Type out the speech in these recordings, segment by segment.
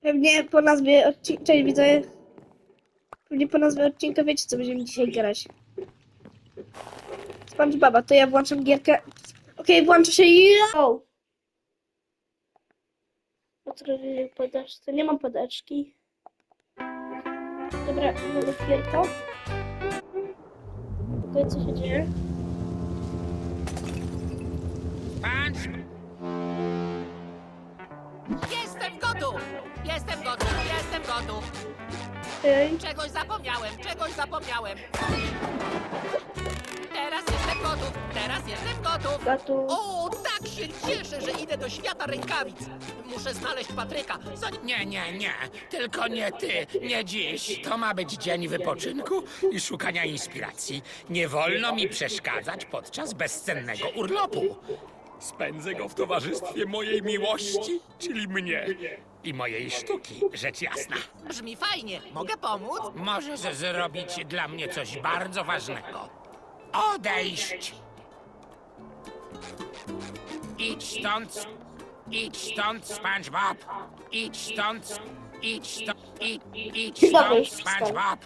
Pewnie po nazwie odcinka, cześć widzę. Pewnie po nazwie odcinka wiecie co będziemy dzisiaj grać. SpongeBoba, to ja włączam gierkę. Okej, włącza się i... O! Odrobię podaczce. Nie mam podaczki. Dobra, nowa gierka. Okej, co się dzieje? Patrz! Jestem gotów! Jestem gotów, jestem gotów! Okej. Czegoś zapomniałem, czegoś zapomniałem! Teraz jestem gotów, teraz jestem gotów! Gatu. O, tak się cieszę, że idę do świata rękawic! Muszę znaleźć Patryka, zanim... Nie, nie, nie. Tylko nie ty, nie dziś. To ma być dzień wypoczynku i szukania inspiracji. Nie wolno mi przeszkadzać podczas bezcennego urlopu. Spędzę go w towarzystwie mojej miłości, czyli mnie. I mojej sztuki, rzecz jasna. Brzmi fajnie, mogę pomóc? Możesz zrobić dla mnie coś bardzo ważnego. Odejść! Idź stąd! Idź stąd, SpongeBob! Idź stąd! Idź stąd! Idź, idź Dobra, stąd, już. SpongeBob!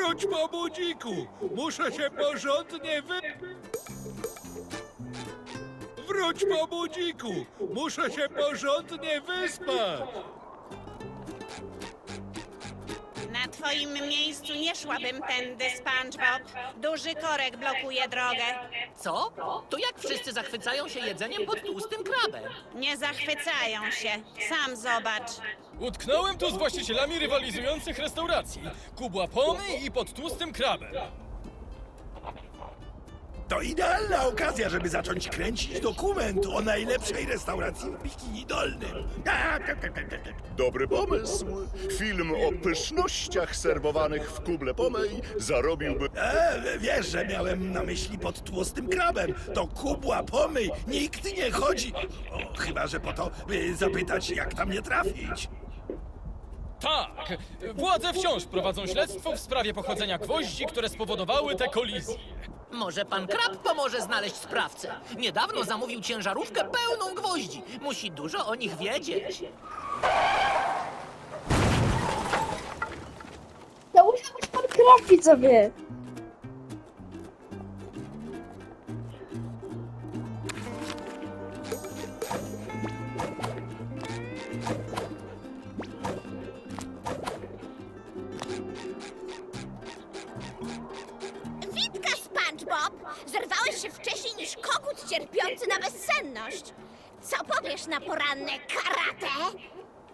Wróć po budziku! Muszę się porządnie wy... Wróć po budziku! Muszę się porządnie wyspać! Na twoim miejscu nie szłabym tędy, SpongeBob. Duży korek blokuje drogę. Co? To jak wszyscy zachwycają się jedzeniem pod tłustym krabem? Nie zachwycają się. Sam zobacz. Utknąłem tu z właścicielami rywalizujących restauracji. Kubła Pony i pod tłustym krabem. To idealna okazja, żeby zacząć kręcić dokument o najlepszej restauracji w Bikini Dolnym. Dobry pomysł. Film o pysznościach serwowanych w kuble pomej zarobiłby E, wiesz, że miałem na myśli pod tłustym krabem. To kubła pomyj, nikt nie chodzi. O, chyba, że po to, by zapytać, jak tam nie trafić. Tak, władze wciąż prowadzą śledztwo w sprawie pochodzenia gwoździ, które spowodowały te kolizje. Może pan Krab pomoże znaleźć sprawcę? Niedawno zamówił ciężarówkę pełną gwoździ. Musi dużo o nich wiedzieć. To musiał być pan krab, widzowie. Cierpiący na bezsenność. Co powiesz na poranne karate?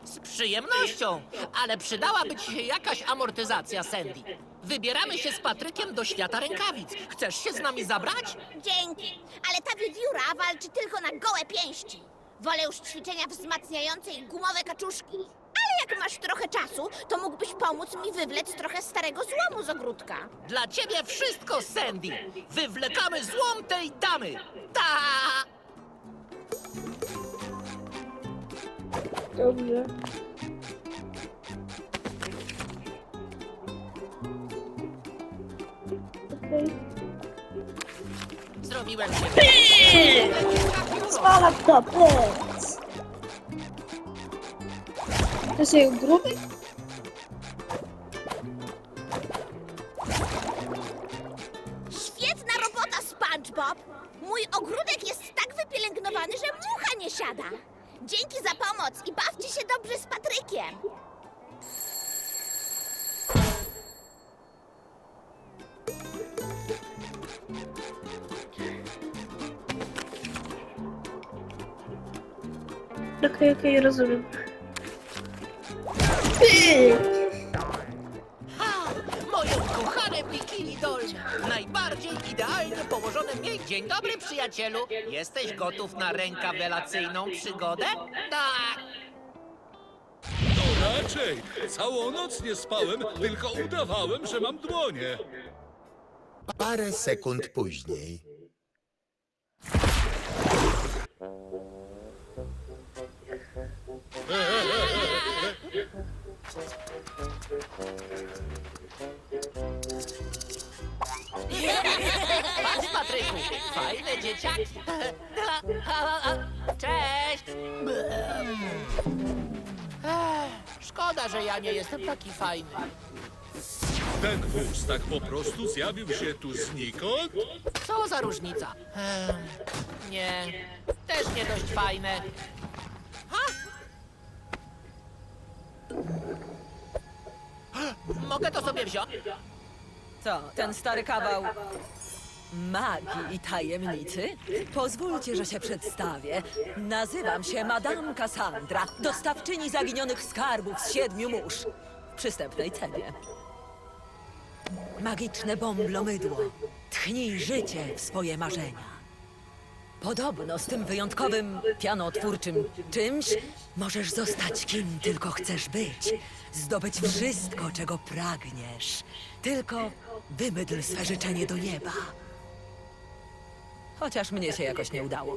Z przyjemnością, ale przydałaby ci się jakaś amortyzacja, Sandy. Wybieramy się z Patrykiem do świata rękawic. Chcesz się z nami zabrać? Dzięki, ale ta wiewióra walczy tylko na gołe pięści. Wolę już ćwiczenia wzmacniające i gumowe kaczuszki. Jak masz trochę czasu, to mógłbyś pomóc mi wywlec trochę starego złomu z ogródka. Dla ciebie wszystko, Sandy. Wywlekamy złom tej damy. Ta! Dobrze. Okej. Zrobiłem się. Zwala to, plec. To jest gruby? Świetna robota, SpongeBob! Mój ogródek jest tak wypielęgnowany, że mucha nie siada. Dzięki za pomoc i bawcie się dobrze z Patrykiem. Okej, okej, rozumiem. Ty! Ha! Moje ukochane bikini dolne. Najbardziej idealnie położone miejsce. Dzień dobry, przyjacielu. Jesteś gotów na rękawelacyjną przygodę? Tak. No raczej. Całą noc nie spałem, tylko udawałem, że mam dłonie. Parę sekund później. Patrz, Patryku, fajne dzieciaki. Cześć. Szkoda, że ja nie jestem taki fajny. Tak Ten wóz tak po prostu zjawił się tu znikąd? Co za różnica? Nie, też nie dość fajne. Mogę to sobie wziąć? Co, ten stary kawał magii i tajemnicy? Pozwólcie, że się przedstawię. Nazywam się Madame Cassandra, dostawczyni zaginionych skarbów z siedmiu mórz. W przystępnej cenie. Magiczne bąblomydło. Tchnij życie w swoje marzenia. Podobno z tym wyjątkowym pianotwórczym czymś możesz zostać kim tylko chcesz być. Zdobyć wszystko, czego pragniesz. Tylko wymydl swe życzenie do nieba. Chociaż mnie się jakoś nie udało.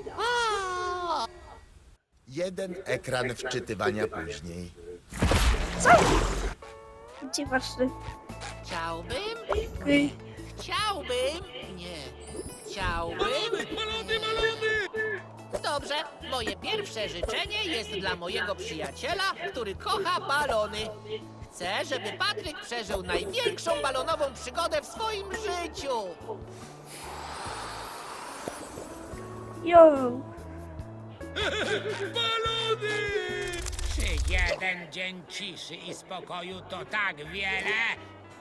Jeden ekran wczytywania później. Gdzie ważny? Chciałbym, Okej. chciałbym, nie, chciałbym. Balony, balony! Dobrze, moje pierwsze życzenie jest dla mojego przyjaciela, który kocha balony. Chcę, żeby Patryk przeżył największą balonową przygodę w swoim życiu. Jo. Balony! Czy jeden dzień ciszy i spokoju to tak wiele?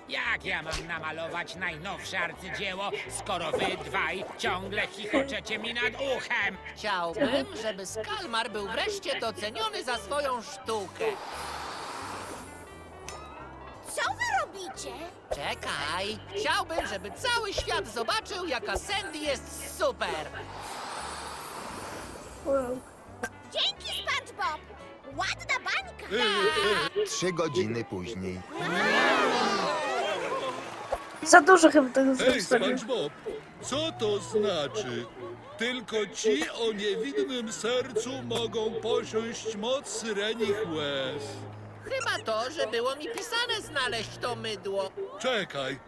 Jak ja mam namalować najnowsze arcydzieło, skoro wy dwaj ciągle chichoczecie mi nad uchem? Chciałbym, żeby Skalmar był wreszcie doceniony za swoją sztukę. Co wy robicie? Czekaj, chciałbym, żeby cały świat zobaczył, jaka Sandy jest super. Wow. Dzięki, SpongeBob! Ładna bańka! Trzy godziny później. Za dużo chyba tego Hej, zostawiłem. SpongeBob, co to znaczy? Tylko ci o niewinnym sercu mogą posiąść moc syrenich łez. Chyba to, że było mi pisane znaleźć to mydło. Czekaj,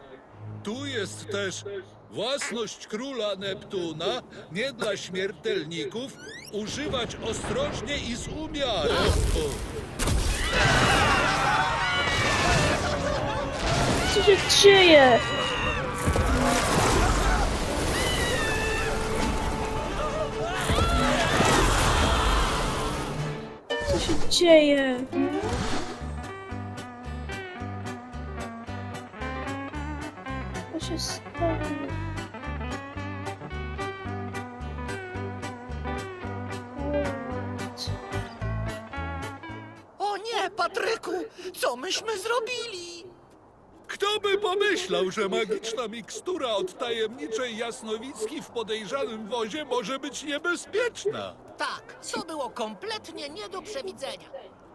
tu jest też własność króla Neptuna, nie dla śmiertelników, używać ostrożnie i z umiarem. O. Co się dzieje? Co się dzieje? Co się stało? O nie, Patryku, co myśmy zrobili? Kto by pomyślał, że magiczna mikstura od tajemniczej jasnowicki w podejrzanym wozie może być niebezpieczna? Tak, to było kompletnie nie do przewidzenia.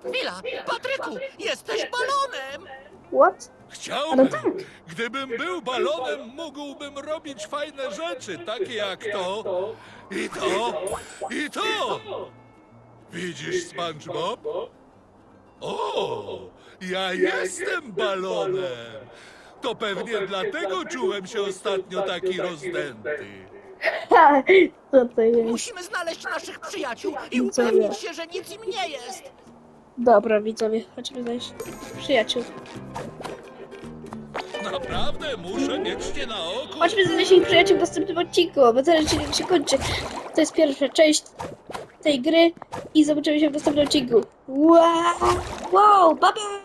Chwila, Patryku, jesteś balonem! What? Chciałbym. Ale tak. Gdybym był balonem, mógłbym robić fajne rzeczy, takie jak to, i to, i to. Widzisz, SpongeBob? O, ja jestem balonem. To pewnie dlatego czułem się ostatnio taki rozdęty. Ha, co to jest? Musimy znaleźć naszych przyjaciół i Co upewnić się, że nic im nie jest. Dobra, widzowie, chodźmy znaleźć przyjaciół. Naprawdę muszę mieć cię na oku. Chodźmy znaleźć ich przyjaciół w następnym odcinku, bo ten odcinek się kończy. To jest pierwsza część tej gry i zobaczymy się w następnym odcinku. Wow, wow bye bye!